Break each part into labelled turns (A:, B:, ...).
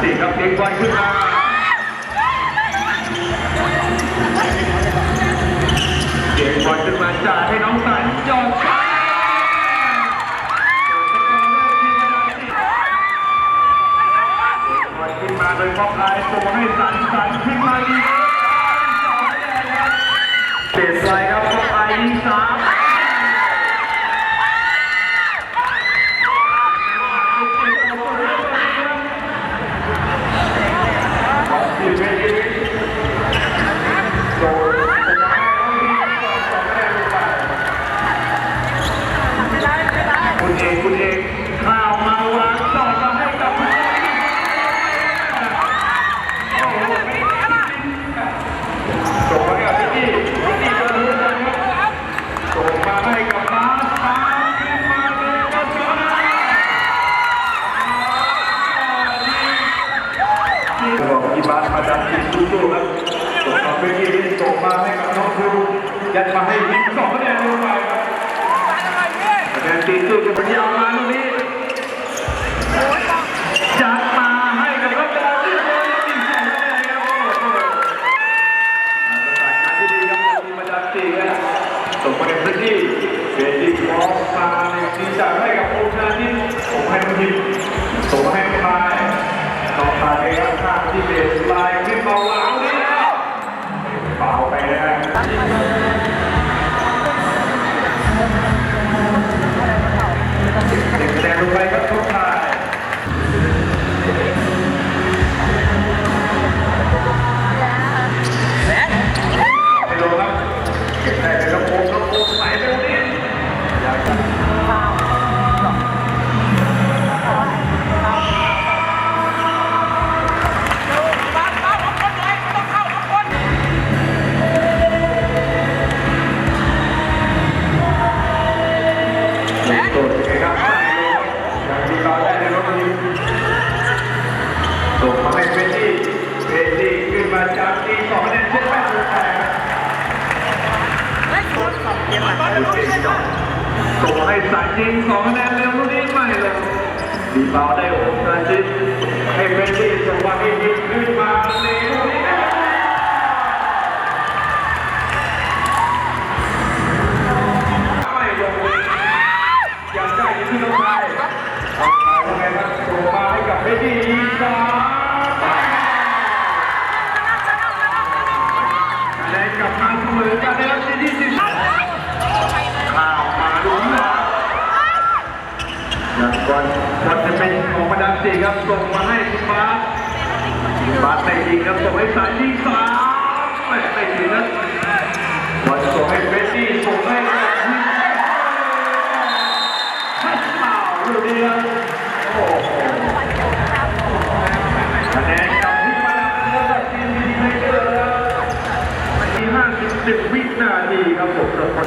A: สี่ครับเด็กไวขึ้นมาเด็กไวขึ้นมาจ่าให้น้องสั ให้กับมา ส่ขอให้สัจริงสองคะแนนเร็วรุ่นนี้ใหม่เลยดีเบาได้โอ้สันยิงให้เป็นที่จังหวะที่ดีขึ้นมาในลูกนี้ไม่ลงยังได้ยิงที่น้องชายน้องชายว่าไงครับส่งมาให้กับเบดดี้ยิงสามคะแนนกลับมาเสมอกันนะครับที่ที่สิบ ข้าวมาดูที่หลังอย่างก่อนก่อนจะเป็นของประดับ สี่ครับส่งมาให้คุณบาสคุณบาสไม่ยิงครับส่งให้สายยิงสามไม่ไม่ถึงนะบอลส่งให้เบสซี่ส่งให้กับยิงทัชเปล่าลูกเดียวโอ้โหคะแนนกับที่ประดับนะครับทีมดีไม่เจอแล้วที่50วินาทีครับผมสำหรับ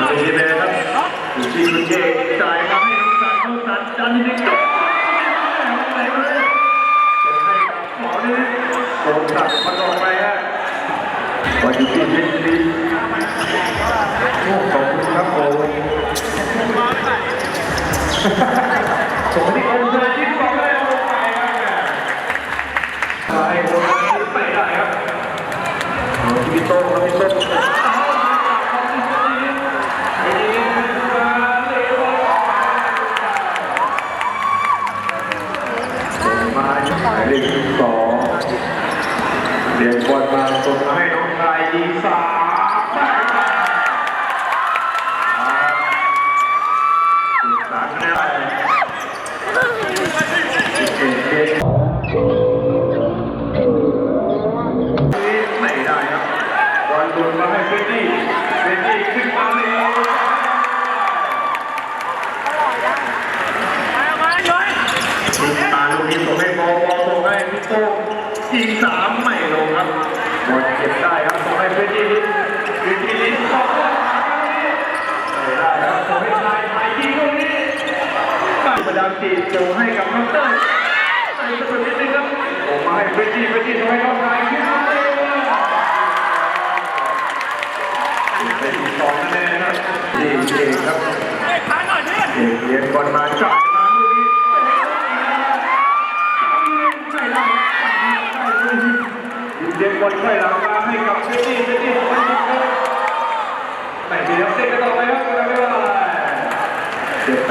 A: มาดีเลยครับอยู่ที่คุณเจจ่ายมาให้น้องสัน วันนทิกจบไหนเลยส่งให้กับหมอนี่โดนตัดมาลงไปฮะวันที่ที่ลิลิโอ้ขอบคุณครับโอ้ส่งที่องค์เธอที่สองได้ลงไปครับไปโดนไปได้ครับพี่โต้ครับพี่โต้ มาหมายเลขสองเรียนบอลมาส่งมาให้น้องชายยิงสามได้ครับสามคะแนนเก่งเก่ง ไม่ได้ครับบอลโดนมาให้เฟรดดี้เฟรดดี้ขึ้นมาเลยติดตาลูกนี้ส่งให้บอลบอลส่งให้พี่โต้งยิงสาม ที่เจ้าให้กับน้องเต้ยใส่สะดุดนิดนึงครับผมมาให้เฟรดี้เฟรดี้ทำให้น้องชายขึ้นมาเลยเป็นตองคะแนนครับเด็กเด็กครับเด็กเรียนบอลมาจับยมาลูกนี้เด็กบอลช่วยหลังมาให้กับเฟ
B: ร
A: ดี้เฟรดี้ท
B: ให้น้อง
A: เต้ยแต่เดี๋ยวเต้นกันต่อไปครับไม่เดี๋
B: ย
A: วด็กไป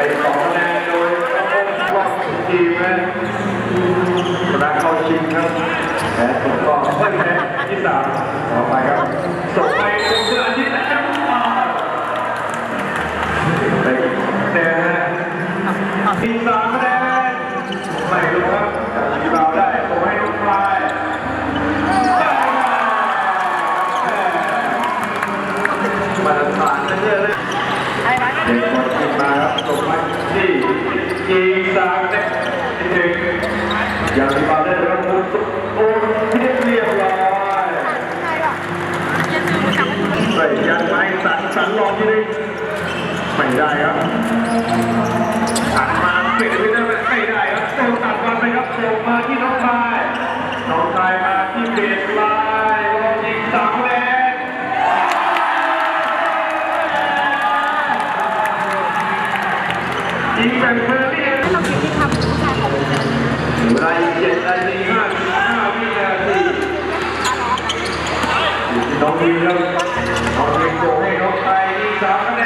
A: ที่น้องทีมครับน้องทีมโกงให้น้องไทยที่สามคะแน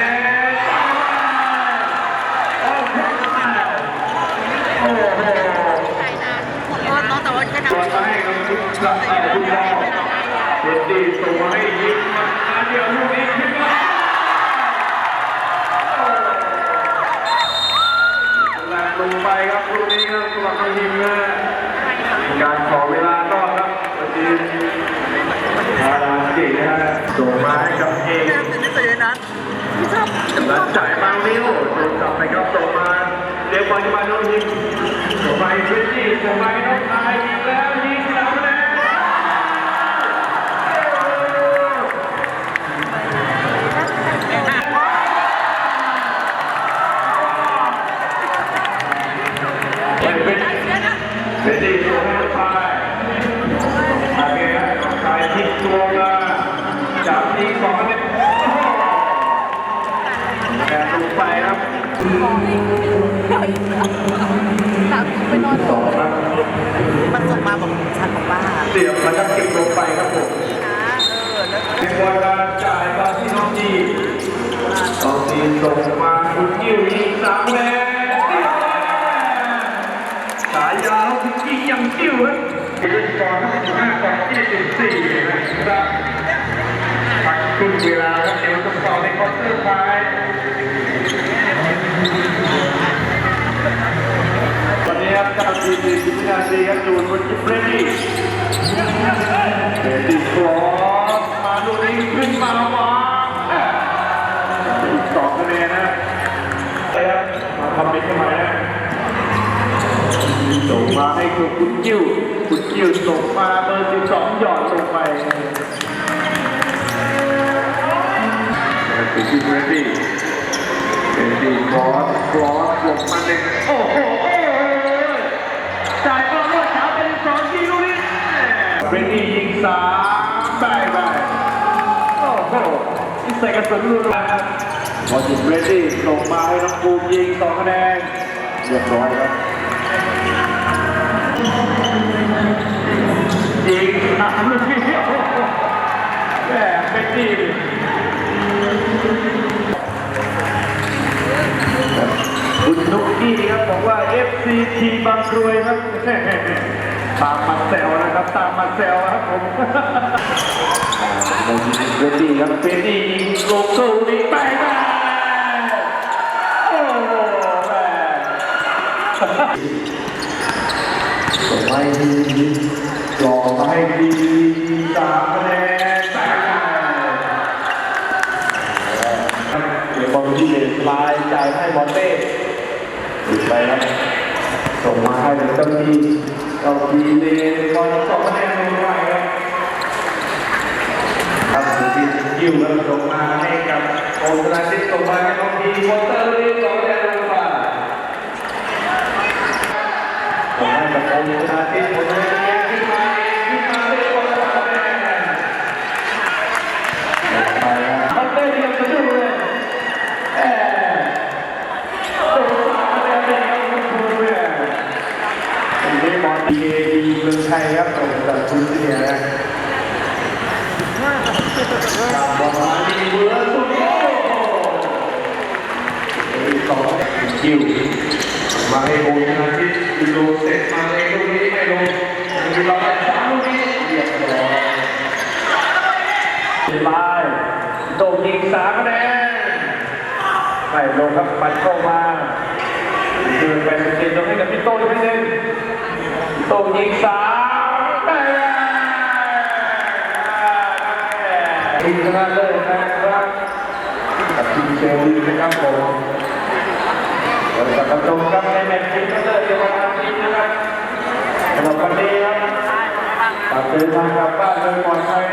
A: นโอ้โหโอ้โห
B: ใช่นานเออน้องแต่ว่าแค่
A: ตัว
B: ทำ
A: มาให้กับคุณกระต่ายคุณรอเด็ดดีส่งมาให้ยิงมาเดียวลูกนี้ขึ้นมาหลักลงไปครับลูกนี้ครับตัวเขายิงนะการขอเวลานอกครับวันนี้อาดาจินะฮะ ส่งมาให้กับเอง
B: ไม่เคยนั้นพี่ชอบ
A: หลังจ่ายบางนิ้วส่งกลับไปครับส่งมาเรียกบอลมาโน้ยิงส่งไปพื้นที่ส่งไปน้องชายยิงแล้วยิงแล้วแล้วเป็นเป็นเป็นดีส่งให้น้องชายโอเคครับน้องชายทิ้งตัวมาจากทีสองเนี่ยแกลงไปครับ
B: ไปนอน
A: สอครับ
B: มันส่งมาบอกฉันบอกว่า
A: เสียบแล้วก็เก็บลงไปครับผม
B: นะเออแล้
A: อลการจ่ายมาที่น้องจีน้องจีส่งมาคุณกิ้วยิงสามแรงฉายยาเขาคือกิ้งยังกิ้วครับเป็นก่อนห้าต่อยี่สิบสี่นะครับครึ่งเวลาครับเดี๋ยวจะต่อในควอเตอร์ท้าย วันนี้ครับการทีมสิบนาทีครับจูนบนจิบเรดี้เดดิครอสมาลูนี้ขึ้นมาวางอีกสองคะแนนนะเอ้ยมาทำเป็นทำไมนะส่งมาให้คุณคุณกิ้วคุณกิ้วส่งมาเบอร์สิบสองหยอดลงไปคุณกิ้วเรดี้ ดี้เดดิครอสครอสลงมาหนึ่งโอ้โหโอ้โหจ่ายบอลรวดเช้าเป็นสองทีลูกนี้เรนนี่ยิงสามได้ไปโอ้โหนี่ใส่กระสุนรัวๆครับพอจุดเรนนี่ส่งมาให้น้องบูมยิงสองคะแนนเรียบร้อยครับยิงสามลูกนี้โอ้โหแหมเรนนี่ คุณนุกกี้ครับบอกว่า FCT บางกรวยครับตามมาแซวนะครับตามมาแซวครับผมเรายิงเฟรดดี้ครับเฟรดดี้ยิงโลโก้นี้ไปได้โอ้โหแม่ส่งให้ดีจ่อมาให้ดีสามคะแนนแตกได้เดี๋ยวบอลที่เลนลายจ่ายให้บอลเต้ ติดไปแล้วส่งมาให้เจ้าที่เจ้าที่เลยบอลสองคะแนนลงไปครับครับสุดที่ยิ้วแล้วส่งมาให้กับโอสราชิตส่งมาให้น้องทีวอเตอร์ลีสองคะแนนลงไปส่งให้กับโอสราชิตคนนี้มาเองขึ้นมาเลยบอลสองคะแนนไปครับมันได้เรียนกันด้วยแอบส่งสามคะแนนเลยครับคุณครูเนี่ย วันนี้บอลดีดีเมืองไทย ครับผมกับคุณเนี่ยนะกับอลมาดีเบอร์สุดโอ้โหอีกสองคิวมาให้โบชนะทิพย์ยูโรเซ็ตมาเลยลูกนี้ไม่ลงมีเราไปสามลูกนี้เรียบร้อยลายโด่งยิงสามคะแนนไม่ลงครับปัดเข้ามาคืนไปเป็นต้องให้กับพี่โต้อีกนิดนึงโต้ยิงสามแม่ทีมช นะเลิศนะครับกับทีมเชลซีนะครับผมเราจะกระจงครับในแมตช์ที่เลิศในวันอาทิตย์นะครับสำหรับวันนี้ครับฝากเดินทางกลับบ้านโดยปลอดภัยนะครับ